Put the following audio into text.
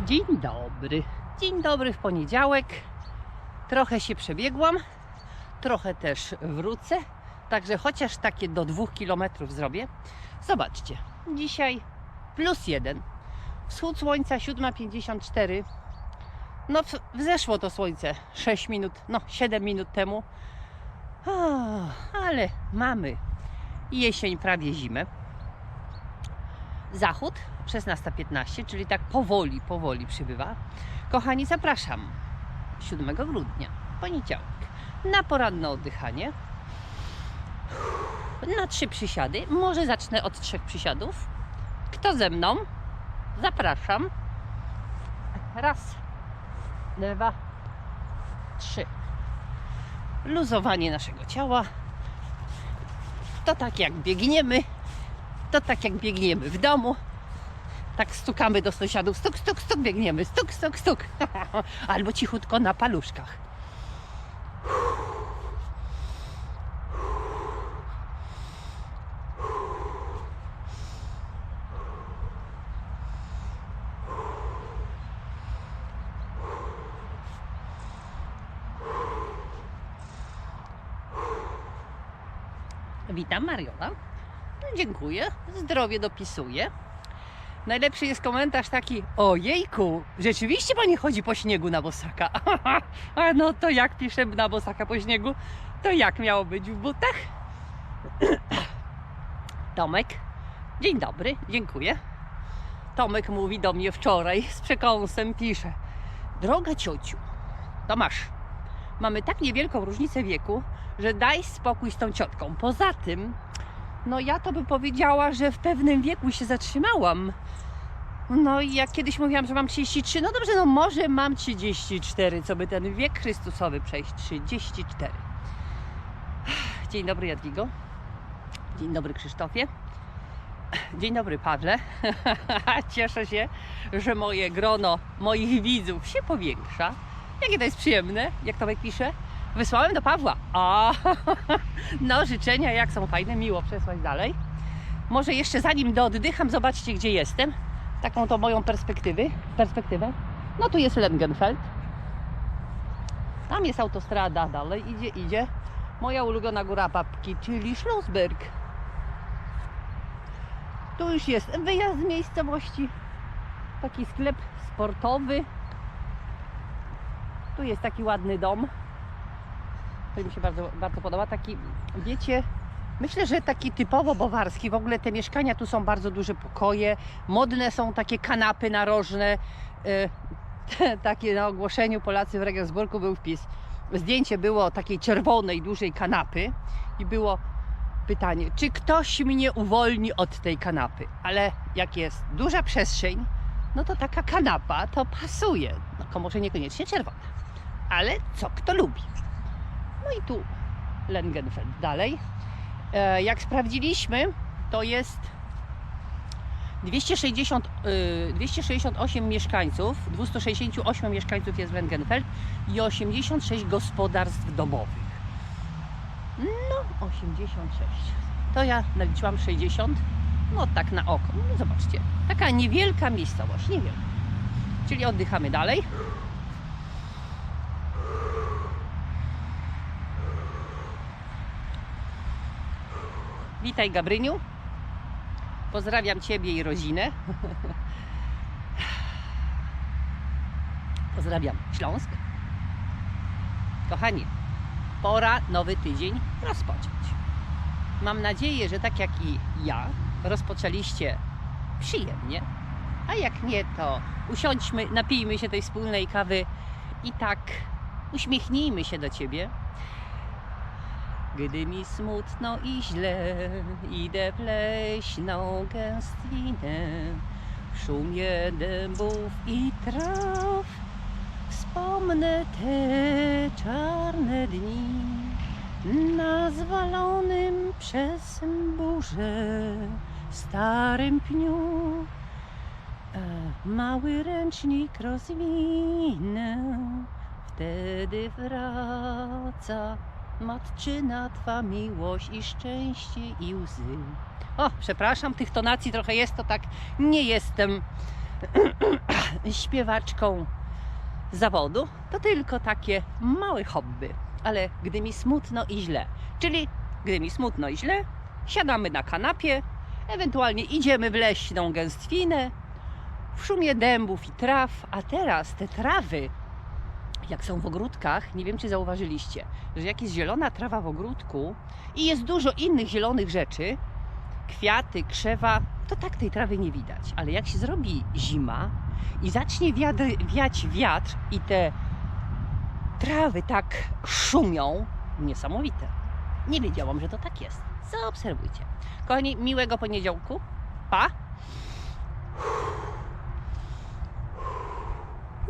Dzień dobry. Dzień dobry w poniedziałek. Trochę się przebiegłam, trochę też wrócę. Także chociaż takie do dwóch kilometrów zrobię. Zobaczcie, dzisiaj plus jeden. Wschód słońca 7.54. No, wzeszło to słońce 6 minut, no 7 minut temu. O, ale mamy jesień, prawie zimę. Zachód 16.15, czyli tak powoli, powoli przybywa. Kochani, zapraszam 7 grudnia, poniedziałek, na poranne oddychanie. Na trzy przysiady. Może zacznę od trzech przysiadów. Kto ze mną? Zapraszam. Raz, dwa, trzy. Luzowanie naszego ciała. To tak jak biegniemy, to tak jak biegniemy w domu. Tak stukamy do sąsiadów, stuk, stuk, stuk, biegniemy, stuk, stuk, stuk. Albo cichutko na paluszkach. Witam Mariola. Dziękuję. Zdrowie dopisuję. Najlepszy jest komentarz taki: Ojejku, rzeczywiście pani chodzi po śniegu na bosaka. A no to jak piszę na bosaka po śniegu, to jak miało być w butach? Tomek, dzień dobry, dziękuję. Tomek mówi do mnie wczoraj z przekąsem, pisze: Droga ciociu, to masz. Mamy tak niewielką różnicę wieku, że daj spokój z tą ciotką. Poza tym, no ja to bym powiedziała, że w pewnym wieku się zatrzymałam. No i jak kiedyś mówiłam, że mam 33, no dobrze, no może mam 34, co by ten wiek Chrystusowy przejść. 34. Dzień dobry Jadwigo. Dzień dobry Krzysztofie. Dzień dobry Pawle. Cieszę się, że moje grono moich widzów się powiększa. Jakie to jest przyjemne, jak Tomek pisze. Wysłałem do Pawła. A, no życzenia jak są fajne, miło przesłać dalej. Może jeszcze zanim dooddycham, zobaczcie gdzie jestem. Taką to moją perspektywy, perspektywę. No tu jest Lengenfeld. Tam jest autostrada, dalej idzie, idzie. Moja ulubiona góra papki, czyli Schlossberg. Tu już jest wyjazd z miejscowości. Taki sklep sportowy. Tu jest taki ładny dom. To mi się bardzo, bardzo podoba. Taki, wiecie, myślę, że taki typowo bawarski. W ogóle te mieszkania tu są bardzo duże pokoje. Modne są takie kanapy narożne. E, takie na ogłoszeniu Polacy w Regensburgu był wpis. Zdjęcie było takiej czerwonej, dużej kanapy i było pytanie, czy ktoś mnie uwolni od tej kanapy. Ale jak jest duża przestrzeń, no to taka kanapa to pasuje. No, może niekoniecznie czerwona. Ale co kto lubi. No i tu Lengenfeld dalej. E, jak sprawdziliśmy, to jest 260, y, 268 mieszkańców, 268 mieszkańców jest w Lengenfeld i 86 gospodarstw domowych. No, 86. To ja naliczyłam 60. No tak na oko. No zobaczcie. Taka niewielka miejscowość, niewielka. Czyli oddychamy dalej. Witaj Gabryniu. Pozdrawiam Ciebie i rodzinę. Pozdrawiam Śląsk. Kochani, pora nowy tydzień rozpocząć. Mam nadzieję, że tak jak i ja, rozpoczęliście przyjemnie, a jak nie, to usiądźmy, napijmy się tej wspólnej kawy i tak uśmiechnijmy się do Ciebie. Gdy mi smutno i źle, idę w leśną gęstwinę, w szumie dębów i traw, wspomnę te czarne dni na zwalonym przez burzę starym pniu. E, Mały ręcznik rozwinę, wtedy wraca matczyna Twa miłość i szczęście i łzy. O, przepraszam, tych tonacji trochę jest, to tak nie jestem śpiewaczką zawodu, to tylko takie małe hobby. Ale gdy mi smutno i źle, czyli gdy mi smutno i źle, siadamy na kanapie, ewentualnie idziemy w leśną gęstwinę, w szumie dębów i traw, a teraz te trawy, jak są w ogródkach, nie wiem czy zauważyliście, że jak jest zielona trawa w ogródku i jest dużo innych zielonych rzeczy, kwiaty, krzewa, to tak tej trawy nie widać. Ale jak się zrobi zima i zacznie wiać wiatr i te trawy tak szumią, niesamowite. Nie wiedziałam, że to tak jest. Zaobserwujcie. Kochani, miłego poniedziałku. Pa!